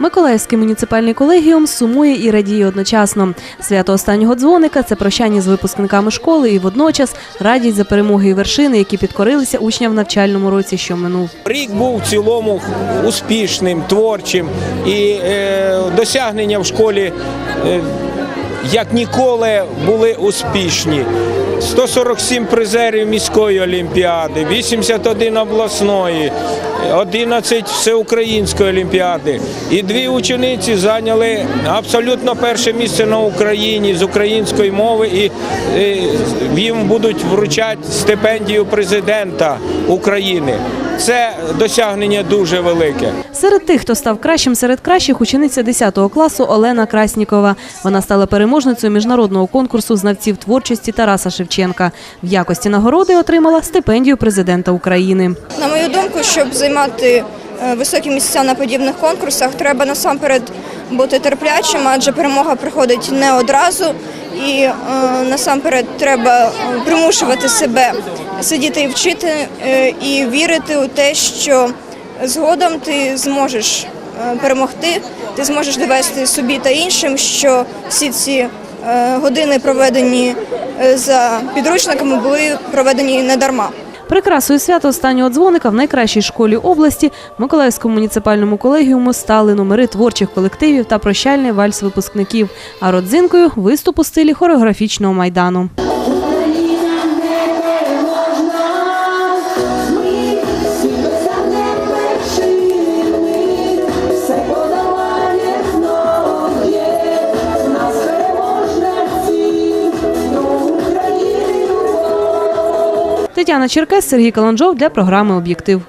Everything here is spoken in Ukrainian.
Миколаївський муніципальний колегіум сумує і радіє одночасно. Свято останнього дзвоника це прощання з випускниками школи і водночас радість за перемоги і вершини, які підкорилися учням в навчальному році, що минув. Рік був в цілому успішним, творчим і е, досягнення в школі е, як ніколи були успішні. 147 призерів міської олімпіади, 81 обласної, 11 всеукраїнської олімпіади. І дві учениці зайняли абсолютно перше місце на Україні з української мови, і їм будуть вручати стипендію президента України. Це досягнення дуже велике. Серед тих, хто став кращим серед кращих, учениця 10 класу Олена Краснікова. Вона стала переможницею міжнародного конкурсу знавців творчості Тараса Шевченка. В якості нагороди отримала стипендію президента України. На мою думку, щоб займати е, високі місця на подібних конкурсах, треба насамперед бути терплячим, адже перемога приходить не одразу. І е, насамперед треба е, примушувати себе сидіти і вчити е, і вірити у те, що згодом ти зможеш е, перемогти, ти зможеш довести собі та іншим, що всі ці е, години, проведені е, за підручниками, були проведені не дарма. Прикрасою свята останнього дзвоника в найкращій школі області Миколаївському муніципальному колегіуму стали номери творчих колективів та прощальний вальс випускників. А родзинкою виступ у стилі хореографічного майдану. Тетяна Черкес, Сергій Каланджов для програми Об'єктив.